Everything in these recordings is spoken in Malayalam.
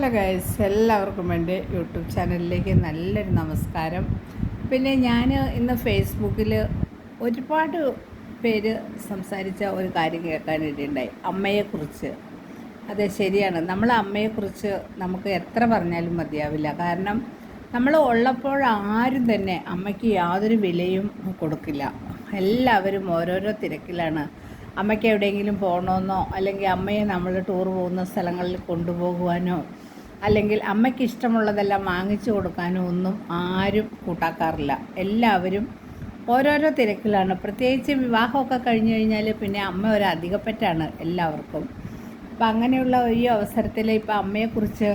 ഹലോ ഗൈസ് എല്ലാവർക്കും എന്റെ യൂട്യൂബ് ചാനലിലേക്ക് നല്ലൊരു നമസ്കാരം. പിന്നെ ഞാൻ ഇന്ന് ഫേസ്ബുക്കിൽ ഒരുപാട് പേര് സംസാരിച്ച ഒരു കാര്യം കേൾക്കാൻ ഇടയുണ്ടായി അമ്മയെക്കുറിച്ച്. അതെ ശരിയാണ്. നമ്മൾ അമ്മയെക്കുറിച്ച് നമുക്ക് എത്ര പറഞ്ഞാലും മതിയാവില്ല. കാരണം നമ്മൾ ഉള്ളപ്പോൾ ആരും തന്നെ അമ്മയ്ക്ക് യാതൊരു വിലയും കൊടുക്കില്ല. എല്ലാവരും ഓരോരോ തിരക്കിലാണ്. അമ്മയ്ക്ക് എവിടെയെങ്കിലും പോകണമെന്നോ അല്ലെങ്കിൽ അമ്മയെ നമ്മൾ ടൂർ പോകുന്ന സ്ഥലങ്ങളിൽ കൊണ്ടുപോകുവാനോ അല്ലെങ്കിൽ അമ്മയ്ക്ക് ഇഷ്ടമുള്ളതെല്ലാം വാങ്ങിച്ചു കൊടുക്കാനോ ഒന്നും ആരും കൂട്ടാക്കാറില്ല. എല്ലാവരും ഓരോരോ തിരക്കിലാണ്. പ്രത്യേകിച്ച് വിവാഹമൊക്കെ കഴിഞ്ഞു കഴിഞ്ഞാൽ പിന്നെ അമ്മ ഒരു അധികപ്പറ്റാണ് എല്ലാവർക്കും. അപ്പം അങ്ങനെയുള്ള ഈ അവസരത്തിൽ ഇപ്പം അമ്മയെക്കുറിച്ച്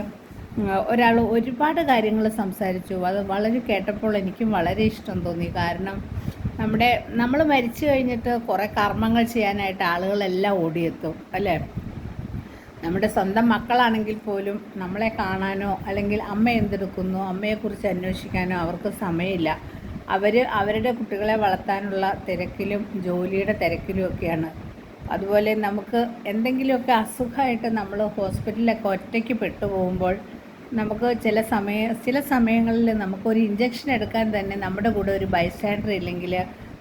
ഒരാൾ ഒരുപാട് കാര്യങ്ങൾ സംസാരിച്ചു. അത് വളരെ കേട്ടപ്പോൾ എനിക്കും വളരെ ഇഷ്ടം തോന്നി. കാരണം നമ്മുടെ നമ്മൾ മരിച്ചു കഴിഞ്ഞിട്ട് കുറേ കർമ്മങ്ങൾ ചെയ്യാനായിട്ട് ആളുകളെല്ലാം ഓടിയെത്തും അല്ലേ? നമ്മുടെ സ്വന്തം മക്കളാണെങ്കിൽ പോലും നമ്മളെ കാണാനോ അല്ലെങ്കിൽ അമ്മ എന്തെടുക്കുന്നു അമ്മയെക്കുറിച്ച് അന്വേഷിക്കാനോ അവർക്ക് സമയമില്ല. അവർ അവരുടെ കുട്ടികളെ വളർത്താനുള്ള തിരക്കിലും ജോലിയുടെ തിരക്കിലും ഒക്കെയാണ്. അതുപോലെ നമുക്ക് എന്തെങ്കിലുമൊക്കെ അസുഖമായിട്ട് നമ്മൾ ഹോസ്പിറ്റലിലൊക്കെ ഒറ്റയ്ക്ക് പെട്ടുപോകുമ്പോൾ നമുക്ക് ചില സമയ ചില സമയങ്ങളിൽ നമുക്കൊരു ഇഞ്ചക്ഷൻ എടുക്കാൻ തന്നെ നമ്മുടെ കൂടെ ഒരു ബൈസ്റ്റാൻഡർ ഇല്ലെങ്കിൽ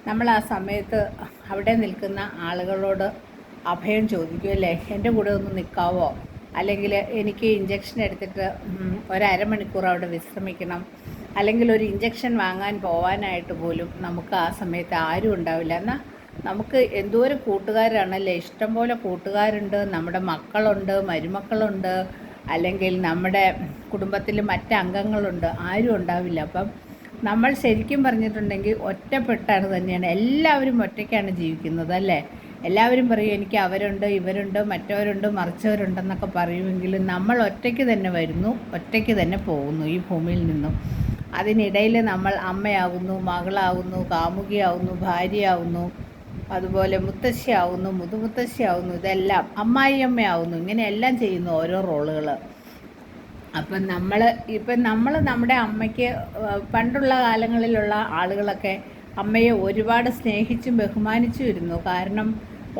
നമ്മൾ ആ സമയത്ത് അവിടെ നിൽക്കുന്ന ആളുകളോട് അഭയം ചോദിക്കും അല്ലേ എന്റെ കൂടെ ഒന്ന് നിൽക്കാവോ അല്ലെങ്കിൽ എനിക്ക് ഇഞ്ചക്ഷൻ എടുത്തിട്ട് ഒരമണിക്കൂർ അവിടെ വിശ്രമിക്കണം. അല്ലെങ്കിൽ ഒരു ഇഞ്ചക്ഷൻ വാങ്ങാൻ പോകാനായിട്ട് പോലും നമുക്ക് ആ സമയത്ത് ആരും ഉണ്ടാവില്ല. എന്നാൽ നമുക്ക് എന്തോരം കൂട്ടുകാരാണല്ലേ ഇഷ്ടംപോലെ കൂട്ടുകാരുണ്ട് നമ്മുടെ മക്കളുണ്ട് മരുമക്കളുണ്ട് അല്ലെങ്കിൽ നമ്മുടെ കുടുംബത്തിൽ മറ്റ് അംഗങ്ങളുണ്ട് ആരും ഉണ്ടാവില്ല. അപ്പം നമ്മൾ ശരിക്കും പറഞ്ഞിട്ടുണ്ടെങ്കിൽ ഒറ്റപ്പെട്ടാണ് തന്നെയാണ് എല്ലാവരും ഒറ്റയ്ക്കാണ് ജീവിക്കുന്നത് അല്ലേ? എല്ലാവരും പറയും എനിക്ക് അവരുണ്ട് ഇവരുണ്ട് മറ്റവരുണ്ട് മറിച്ചവരുണ്ടെന്നൊക്കെ പറയുമെങ്കിലും നമ്മൾ ഒറ്റയ്ക്ക് തന്നെ വരുന്നു ഒറ്റയ്ക്ക് തന്നെ പോകുന്നു ഈ ഭൂമിയിൽ നിന്നും. അതിനിടയിൽ നമ്മൾ അമ്മയാകുന്നു മകളാവുന്നു കാമുകിയാവുന്നു ഭാര്യയാവുന്നു അതുപോലെ മുത്തശ്ശിയാവുന്നു മുതുമുത്തശ്ശിയാവുന്നു ഇതെല്ലാം അമ്മായിയമ്മയാവുന്നു ഇങ്ങനെയെല്ലാം ചെയ്യുന്നു ഓരോ റോളുകൾ. അപ്പം നമ്മൾ ഇപ്പം നമ്മൾ നമ്മുടെ അമ്മയ്ക്ക് പണ്ടുള്ള കാലങ്ങളിലുള്ള ആളുകളൊക്കെ അമ്മയെ ഒരുപാട് സ്നേഹിച്ചും ബഹുമാനിച്ചും ഇരുന്നു. കാരണം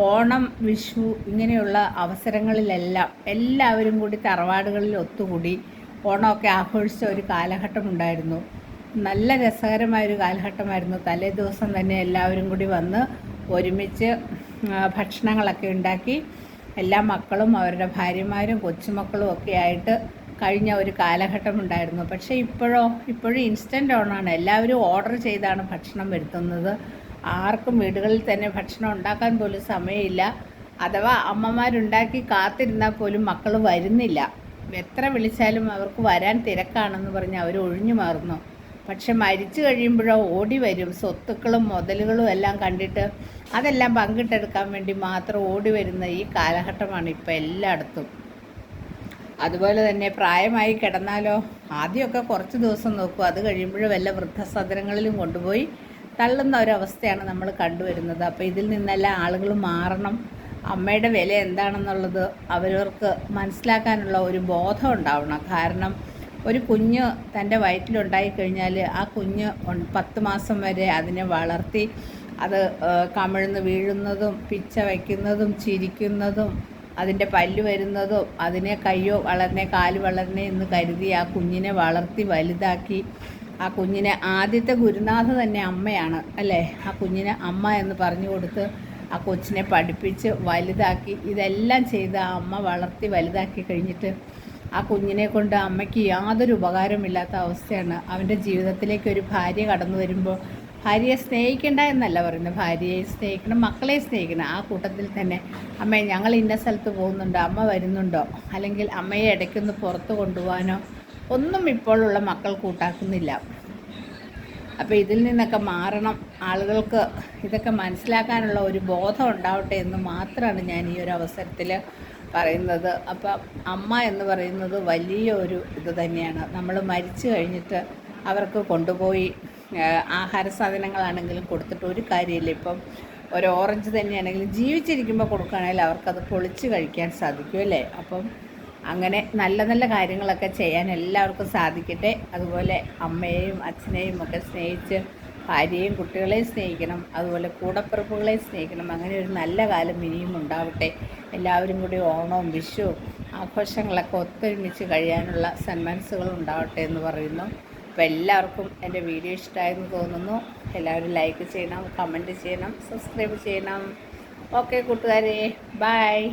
ഓണം വിഷു ഇങ്ങനെയുള്ള അവസരങ്ങളിലെല്ലാം എല്ലാവരും കൂടി തറവാടുകളിൽ ഒത്തുകൂടി ഓണമൊക്കെ ആഘോഷിച്ച ഒരു കാലഘട്ടം ഉണ്ടായിരുന്നു നല്ല രസകരമായൊരു കാലഘട്ടമായിരുന്നു. തലേ ദിവസം തന്നെ എല്ലാവരും കൂടി വന്ന് ഒരുമിച്ച് ഭക്ഷണങ്ങളൊക്കെ ഉണ്ടാക്കി എല്ലാ മക്കളും അവരുടെ ഭാര്യമാരും കൊച്ചുമക്കളും ഒക്കെ ആയിട്ട് കഴിഞ്ഞ ഒരു കാലഘട്ടം ഉണ്ടായിരുന്നു പക്ഷേ ഇപ്പോഴോ ഇപ്പോഴും ഇൻസ്റ്റന്റ് ഓണാണ്. എല്ലാവരും ഓർഡർ ചെയ്താണ് ഭക്ഷണം വരുത്തുന്നത്. ആർക്കും വീടുകളിൽ തന്നെ ഭക്ഷണം ഉണ്ടാക്കാൻ പോലും സമയമില്ല. അഥവാ അമ്മമാരുണ്ടാക്കി കാത്തിരുന്നാൽ പോലും മക്കൾ വരുന്നില്ല. എത്ര വിളിച്ചാലും അവർക്ക് വരാൻ തിരക്കാണെന്ന് പറഞ്ഞ് അവർ ഒഴിഞ്ഞു മാറുന്നു. പക്ഷെ മരിച്ചു കഴിയുമ്പോഴോ ഓടി വരും. സ്വത്തുക്കളും മുതലുകളും എല്ലാം കണ്ടിട്ട് അതെല്ലാം പങ്കിട്ടെടുക്കാൻ വേണ്ടി മാത്രം ഓടി വരുന്ന ഈ കാലഘട്ടമാണ് ഇപ്പോൾ എല്ലായിടത്തും. അതുപോലെ തന്നെ പ്രായമായി കിടന്നാലോ ആദ്യമൊക്കെ കുറച്ച് ദിവസം നോക്കും. അത് കഴിയുമ്പോഴും എല്ലാ വൃദ്ധസദനങ്ങളിലും കൊണ്ടുപോയി തള്ളുന്ന ഒരവസ്ഥയാണ് നമ്മൾ കണ്ടുവരുന്നത്. അപ്പോൾ ഇതിൽ നിന്നെല്ലാം ആളുകൾ മാറണം. അമ്മയുടെ വില എന്താണെന്നുള്ളത് അവരവർക്ക് മനസ്സിലാക്കാനുള്ള ഒരു ബോധം ഉണ്ടാവണം. കാരണം ഒരു കുഞ്ഞ് തന്റെ വയറ്റിലുണ്ടായി കഴിഞ്ഞാൽ ആ കുഞ്ഞ് പത്ത് മാസം വരെ അതിനെ വളർത്തി അത് കമിഴ്ന്ന് വീഴുന്നതും പിച്ച വയ്ക്കുന്നതും ചിരിക്കുന്നതും അതിന്റെ പല്ല് വരുന്നതും അതിനെ കയ്യോ വളർന്നേ കാൽ വളർന്നേ എന്ന് കരുതി ആ കുഞ്ഞിനെ വളർത്തി വലുതാക്കി ആ കുഞ്ഞിനെ ആദ്യത്തെ ഗുരുനാഥ തന്നെ അമ്മയാണ് അല്ലേ? ആ കുഞ്ഞിനെ അമ്മ എന്ന് പറഞ്ഞു കൊടുത്ത് ആ കൊച്ചിനെ പഠിപ്പിച്ച് വലുതാക്കി ഇതെല്ലാം ചെയ്ത് ആ അമ്മ വളർത്തി വലുതാക്കി കഴിഞ്ഞിട്ട് ആ കുഞ്ഞിനെ കൊണ്ട് അമ്മയ്ക്ക് യാതൊരു ഉപകാരമില്ലാത്ത അവസ്ഥയാണ്. അവന്റെ ജീവിതത്തിലേക്ക് ഒരു ഭാര്യ കടന്നു വരുമ്പോൾ ഭാര്യയെ സ്നേഹിക്കേണ്ട എന്നല്ല പറയുന്നത്. ഭാര്യയെ സ്നേഹിക്കണം മക്കളെ സ്നേഹിക്കണം. ആ കൂട്ടത്തിൽ തന്നെ അമ്മ ഞങ്ങൾ ഇന്ന സ്ഥലത്ത് പോകുന്നുണ്ടോ അമ്മ വരുന്നുണ്ടോ? അല്ലെങ്കിൽ അമ്മയെ ഇടയ്ക്കൊന്ന് പുറത്ത് കൊണ്ടുപോകാനോ ഒന്നും ഇപ്പോഴുള്ള മക്കൾ കൂട്ടാക്കുന്നില്ല. അപ്പോൾ ഇതിൽ നിന്നൊക്കെ മാറണം. ആളുകൾക്ക് ഇതൊക്കെ മനസ്സിലാക്കാനുള്ള ഒരു ബോധം ഉണ്ടാവട്ടെ എന്ന് മാത്രമാണ് ഞാൻ ഈ ഒരു അവസരത്തിൽ പറയുന്നത്. അപ്പം അമ്മ എന്ന് പറയുന്നത് വലിയ ഒരു ഇത് തന്നെയാണ്. നമ്മൾ മരിച്ചു കഴിഞ്ഞിട്ട് അവർക്ക് കൊണ്ടുപോയി ആഹാര സാധനങ്ങളാണെങ്കിലും കൊടുത്തിട്ട് ഒരു കാര്യമില്ല. ഇപ്പം ഒരു ഓറഞ്ച് തന്നെയാണെങ്കിലും ജീവിച്ചിരിക്കുമ്പോൾ കൊടുക്കുകയാണെങ്കിൽ അവർക്കത് പൊളിച്ച് കഴിക്കാൻ സാധിക്കും അല്ലേ? അപ്പം അങ്ങനെ നല്ല നല്ല കാര്യങ്ങളൊക്കെ ചെയ്യാൻ എല്ലാവർക്കും സാധിക്കട്ടെ. അതുപോലെ അമ്മയെയും അച്ഛനെയും ഒക്കെ സ്നേഹിച്ച് ഭാര്യയും കുട്ടികളെയും സ്നേഹിക്കണം. അതുപോലെ കൂടപ്പിറപ്പുകളെ സ്നേഹിക്കണം. അങ്ങനെ ഒരു നല്ല കാലം ഇനിയും ഉണ്ടാവട്ടെ. എല്ലാവരും കൂടി ഓണവും വിഷുവും ആഘോഷങ്ങളൊക്കെ ഒത്തൊരുമിച്ച് കഴിയാനുള്ള സന്മനസ്സുകൾ ഉണ്ടാവട്ടെ എന്ന് പറയുന്നു. അപ്പോൾ എല്ലാവർക്കും എന്റെ വീഡിയോ ഇഷ്ടമായെന്ന് തോന്നുന്നു. എല്ലാവരും ലൈക്ക് ചെയ്യണം കമന്റ് ചെയ്യണം സബ്സ്ക്രൈബ് ചെയ്യണം. ഓക്കെ കൂട്ടുകാരെ ബായ്